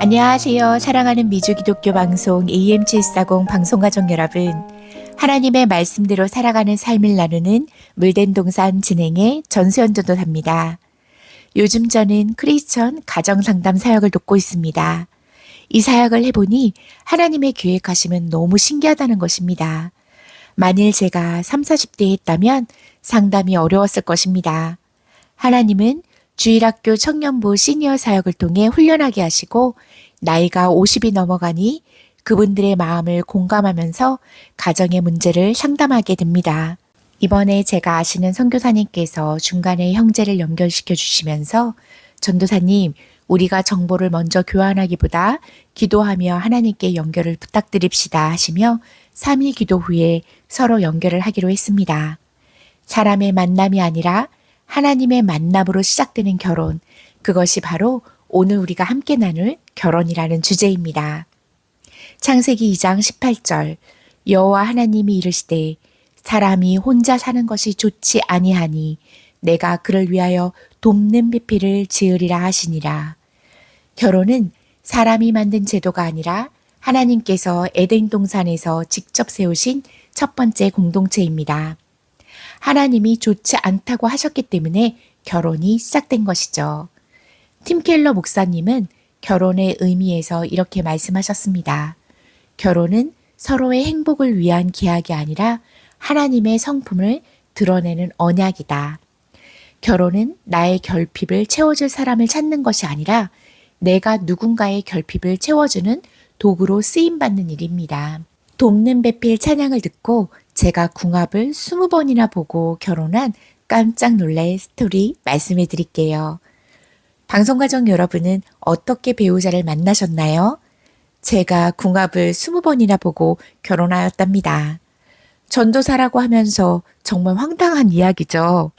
안녕하세요. 사랑하는 미주 기독교 방송 AM740 방송가족 여러분. 하나님의 말씀대로 살아가는 삶을 나누는 물된 동산 진행의 전수연 전도사입니다. 요즘 저는 크리스천 가정 상담 사역을 돕고 있습니다. 이 사역을 해보니 하나님의 계획하시면 너무 신기하다는 것입니다. 만일 제가 3, 40대에 했다면 상담이 어려웠을 것입니다. 하나님은 주일학교 청년부 시니어 사역을 통해 훈련하게 하시고 나이가 50이 넘어가니 그분들의 마음을 공감하면서 가정의 문제를 상담하게 됩니다. 이번에 제가 아시는 선교사님께서 중간에 형제를 연결시켜 주시면서 전도사님, 우리가 정보를 먼저 교환하기보다 기도하며 하나님께 연결을 부탁드립시다 하시며 3일 기도 후에 서로 연결을 하기로 했습니다. 사람의 만남이 아니라 하나님의 만남으로 시작되는 결혼, 그것이 바로 오늘 우리가 함께 나눌 결혼이라는 주제입니다. 창세기 2장 18절 여호와 하나님이 이르시되 사람이 혼자 사는 것이 좋지 아니하니 내가 그를 위하여 돕는 비피를 지으리라 하시니라. 결혼은 사람이 만든 제도가 아니라 하나님께서 에덴 동산에서 직접 세우신 첫 번째 공동체입니다. 하나님이 좋지 않다고 하셨기 때문에 결혼이 시작된 것이죠. 팀 켈러 목사님은 결혼의 의미에서 이렇게 말씀하셨습니다. 결혼은 서로의 행복을 위한 계약이 아니라 하나님의 성품을 드러내는 언약이다. 결혼은 나의 결핍을 채워줄 사람을 찾는 것이 아니라 내가 누군가의 결핍을 채워주는 도구로 쓰임받는 일입니다. 돕는 배필 찬양을 듣고 제가 궁합을 20번이나 보고 결혼한 깜짝 놀랄 스토리 말씀해 드릴게요. 방송가족 여러분은 어떻게 배우자를 만나셨나요? 제가 궁합을 20번이나 보고 결혼하였답니다. 전도사라고 하면서 정말 황당한 이야기죠.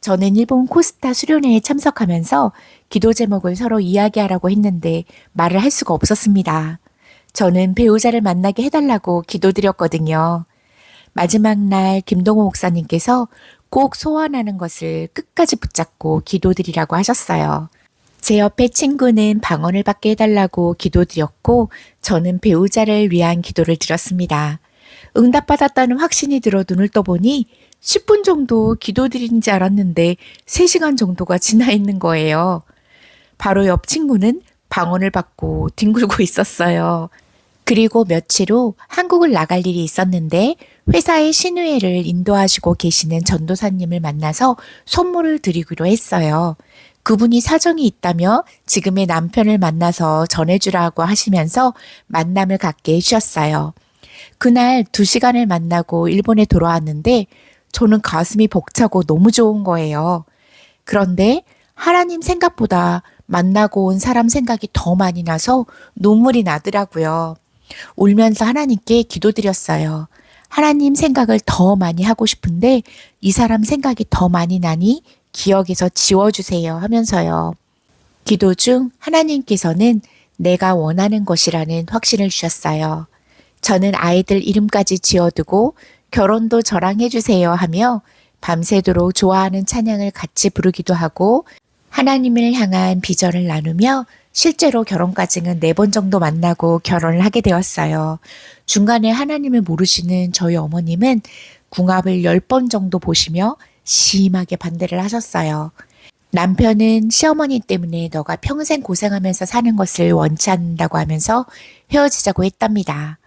저는 일본 코스타 수련회에 참석하면서 기도 제목을 서로 이야기하라고 했는데 말을 할 수가 없었습니다. 저는 배우자를 만나게 해달라고 기도드렸거든요. 마지막 날 김동호 목사님께서 꼭 소원하는 것을 끝까지 붙잡고 기도드리라고 하셨어요. 제 옆에 친구는 방언을 받게 해달라고 기도드렸고 저는 배우자를 위한 기도를 드렸습니다. 응답받았다는 확신이 들어 눈을 떠보니 10분 정도 기도드린 줄 알았는데 3시간 정도가 지나 있는 거예요. 바로 옆 친구는 방언을 받고 뒹굴고 있었어요. 그리고 며칠 후 한국을 나갈 일이 있었는데 회사의 신우회를 인도하시고 계시는 전도사님을 만나서 선물을 드리기로 했어요. 그분이 사정이 있다며 지금의 남편을 만나서 전해주라고 하시면서 만남을 갖게 해주셨어요. 그날 두 시간을 만나고 일본에 돌아왔는데 저는 가슴이 벅차고 너무 좋은 거예요. 그런데 하나님 생각보다 만나고 온 사람 생각이 더 많이 나서 눈물이 나더라고요. 울면서 하나님께 기도드렸어요. 하나님 생각을 더 많이 하고 싶은데 이 사람 생각이 더 많이 나니 기억에서 지워주세요 하면서요. 기도 중 하나님께서는 내가 원하는 것이라는 확신을 주셨어요. 저는 아이들 이름까지 지어두고 결혼도 저랑 해주세요 하며 밤새도록 좋아하는 찬양을 같이 부르기도 하고 하나님을 향한 비전을 나누며 실제로 결혼까지는 네 번 정도 만나고 결혼을 하게 되었어요. 중간에 하나님을 모르시는 저희 어머님은 궁합을 10번 정도 보시며 심하게 반대를 하셨어요. 남편은 시어머니 때문에 너가 평생 고생하면서 사는 것을 원치 않는다고 하면서 헤어지자고 했답니다.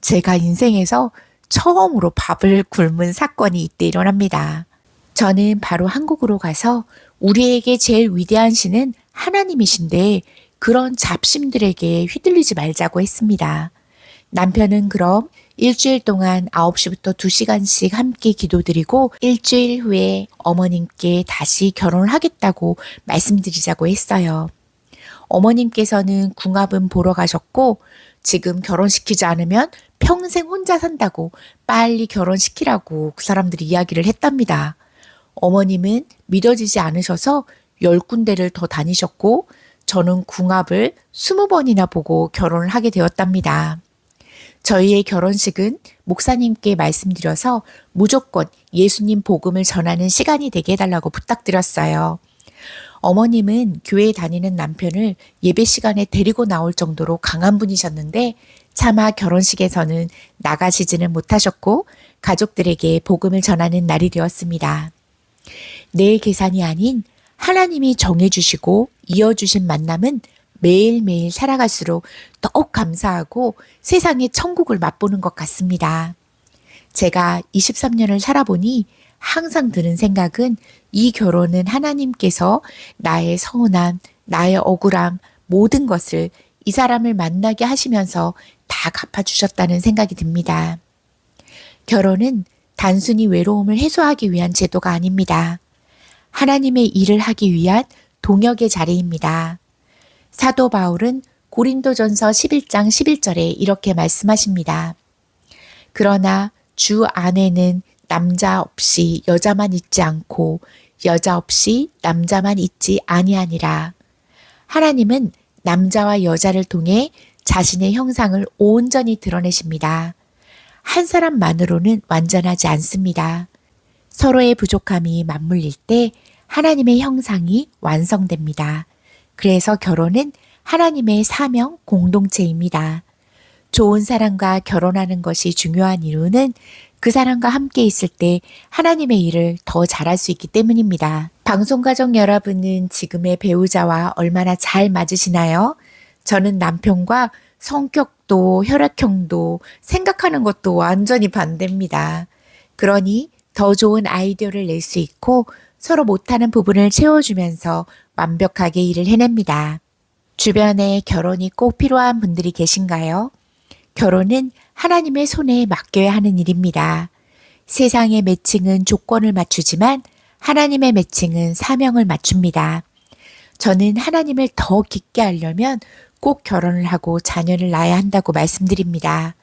제가 인생에서 처음으로 밥을 굶은 사건이 이때 일어납니다. 저는 바로 한국으로 가서 우리에게 제일 위대한 신은 하나님이신데 그런 잡심들에게 휘둘리지 말자고 했습니다. 남편은 그럼 일주일 동안 9시부터 2시간씩 함께 기도드리고 일주일 후에 어머님께 다시 결혼을 하겠다고 말씀드리자고 했어요. 어머님께서는 궁합은 보러 가셨고 지금 결혼시키지 않으면 평생 혼자 산다고 빨리 결혼시키라고 그 사람들이 이야기를 했답니다. 어머님은 믿어지지 않으셔서 열 군데를 더 다니셨고 저는 궁합을 스무 번이나 보고 결혼을 하게 되었답니다. 저희의 결혼식은 목사님께 말씀드려서 무조건 예수님 복음을 전하는 시간이 되게 해달라고 부탁드렸어요. 어머님은 교회 다니는 남편을 예배 시간에 데리고 나올 정도로 강한 분이셨는데 차마 결혼식에서는 나가시지는 못하셨고 가족들에게 복음을 전하는 날이 되었습니다. 내 계산이 아닌 하나님이 정해주시고 이어주신 만남은 매일매일 살아갈수록 더욱 감사하고 세상의 천국을 맛보는 것 같습니다. 제가 23년을 살아보니 항상 드는 생각은 이 결혼은 하나님께서 나의 서운함, 나의 억울함, 모든 것을 이 사람을 만나게 하시면서 다 갚아주셨다는 생각이 듭니다. 결혼은 단순히 외로움을 해소하기 위한 제도가 아닙니다. 하나님의 일을 하기 위한 동역의 자리입니다. 사도 바울은 고린도전서 11장 11절에 이렇게 말씀하십니다. 그러나 주 안에는 남자 없이 여자만 있지 않고 여자 없이 남자만 있지 아니하니라. 하나님은 남자와 여자를 통해 자신의 형상을 온전히 드러내십니다. 한 사람만으로는 완전하지 않습니다. 서로의 부족함이 맞물릴 때 하나님의 형상이 완성됩니다. 그래서 결혼은 하나님의 사명 공동체입니다. 좋은 사람과 결혼하는 것이 중요한 이유는 그 사람과 함께 있을 때 하나님의 일을 더 잘할 수 있기 때문입니다. 방송가족 여러분은 지금의 배우자와 얼마나 잘 맞으시나요? 저는 남편과 성격도 혈액형도 생각하는 것도 완전히 반대입니다. 그러니 더 좋은 아이디어를 낼 수 있고 서로 못하는 부분을 채워주면서 완벽하게 일을 해냅니다. 주변에 결혼이 꼭 필요한 분들이 계신가요? 결혼은 하나님의 손에 맡겨야 하는 일입니다. 세상의 매칭은 조건을 맞추지만 하나님의 매칭은 사명을 맞춥니다. 저는 하나님을 더 깊게 알려면 꼭 결혼을 하고 자녀를 낳아야 한다고 말씀드립니다.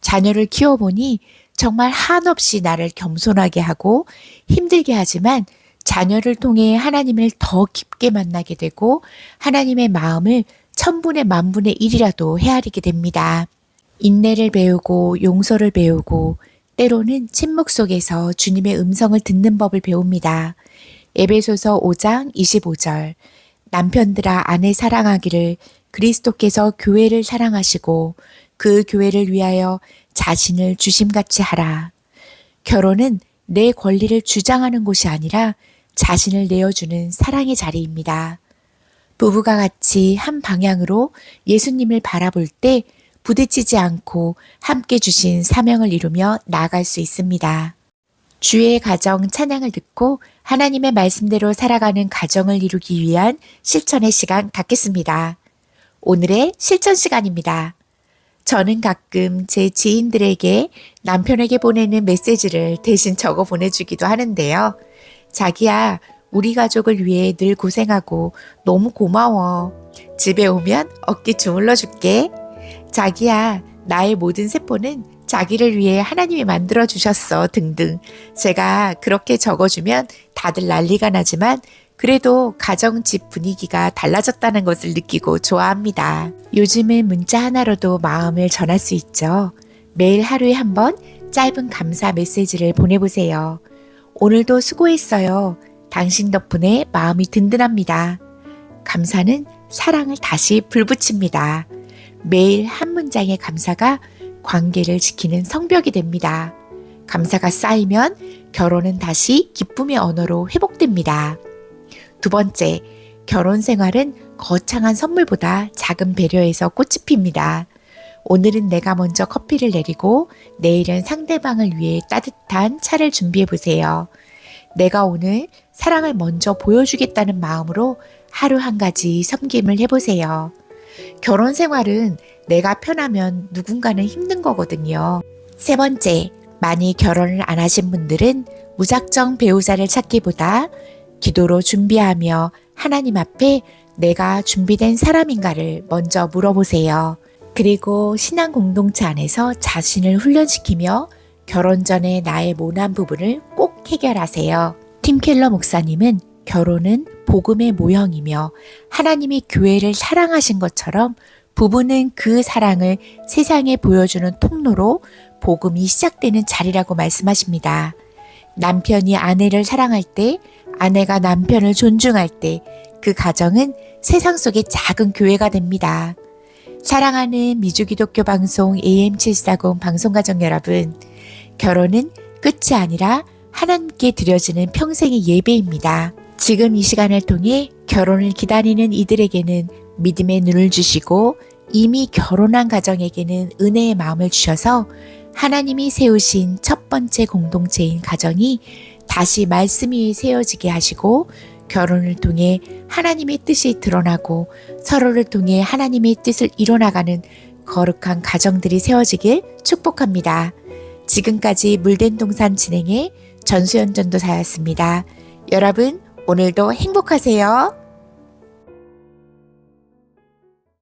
자녀를 키워보니 정말 한없이 나를 겸손하게 하고 힘들게 하지만 자녀를 통해 하나님을 더 깊게 만나게 되고 하나님의 마음을 천분의 만분의 일이라도 헤아리게 됩니다. 인내를 배우고 용서를 배우고 때로는 침묵 속에서 주님의 음성을 듣는 법을 배웁니다. 에베소서 5장 25절 남편들아 아내 사랑하기를 그리스도께서 교회를 사랑하시고 그 교회를 위하여 자신을 주심같이 하라. 결혼은 내 권리를 주장하는 곳이 아니라 자신을 내어주는 사랑의 자리입니다. 부부가 같이 한 방향으로 예수님을 바라볼 때 부딪히지 않고 함께 주신 사명을 이루며 나아갈 수 있습니다. 주의 가정 찬양을 듣고 하나님의 말씀대로 살아가는 가정을 이루기 위한 실천의 시간 갖겠습니다. 오늘의 실천 시간입니다. 저는 가끔 제 지인들에게 남편에게 보내는 메시지를 대신 적어 보내주기도 하는데요. 자기야, 우리 가족을 위해 늘 고생하고 너무 고마워. 집에 오면 어깨 주물러 줄게. 자기야, 나의 모든 세포는 자기를 위해 하나님이 만들어 주셨어. 등등. 제가 그렇게 적어주면 다들 난리가 나지만 그래도 가정집 분위기가 달라졌다는 것을 느끼고 좋아합니다. 요즘은 문자 하나로도 마음을 전할 수 있죠. 매일 하루에 한 번 짧은 감사 메시지를 보내보세요. 오늘도 수고했어요. 당신 덕분에 마음이 든든합니다. 감사는 사랑을 다시 불붙입니다. 매일 한 문장의 감사가 관계를 지키는 성벽이 됩니다. 감사가 쌓이면 결혼은 다시 기쁨의 언어로 회복됩니다. 두 번째, 결혼 생활은 거창한 선물보다 작은 배려에서 꽃이 핍니다. 오늘은 내가 먼저 커피를 내리고 내일은 상대방을 위해 따뜻한 차를 준비해 보세요. 내가 오늘 사랑을 먼저 보여주겠다는 마음으로 하루 한 가지 섬김을 해보세요. 결혼 생활은 내가 편하면 누군가는 힘든 거거든요. 세 번째, 만일 결혼을 안 하신 분들은 무작정 배우자를 찾기보다 기도로 준비하며 하나님 앞에 내가 준비된 사람인가를 먼저 물어보세요. 그리고 신앙 공동체 안에서 자신을 훈련시키며 결혼 전에 나의 모난 부분을 꼭 해결하세요. 팀 켈러 목사님은 결혼은 복음의 모형이며 하나님이 교회를 사랑하신 것처럼 부부는 그 사랑을 세상에 보여주는 통로로 복음이 시작되는 자리라고 말씀하십니다. 남편이 아내를 사랑할 때, 아내가 남편을 존중할 때, 그 가정은 세상 속의 작은 교회가 됩니다. 사랑하는 미주기독교 방송 AM740 방송가족 여러분, 결혼은 끝이 아니라 하나님께 드려지는 평생의 예배입니다. 지금 이 시간을 통해 결혼을 기다리는 이들에게는 믿음의 눈을 주시고 이미 결혼한 가정에게는 은혜의 마음을 주셔서 하나님이 세우신 첫 번째 공동체인 가정이 다시 말씀 위에 세워지게 하시고 결혼을 통해 하나님의 뜻이 드러나고 서로를 통해 하나님의 뜻을 이뤄나가는 거룩한 가정들이 세워지길 축복합니다. 지금까지 물된 동산 진행의 전수연 전도사였습니다. 여러분, 오늘도 행복하세요.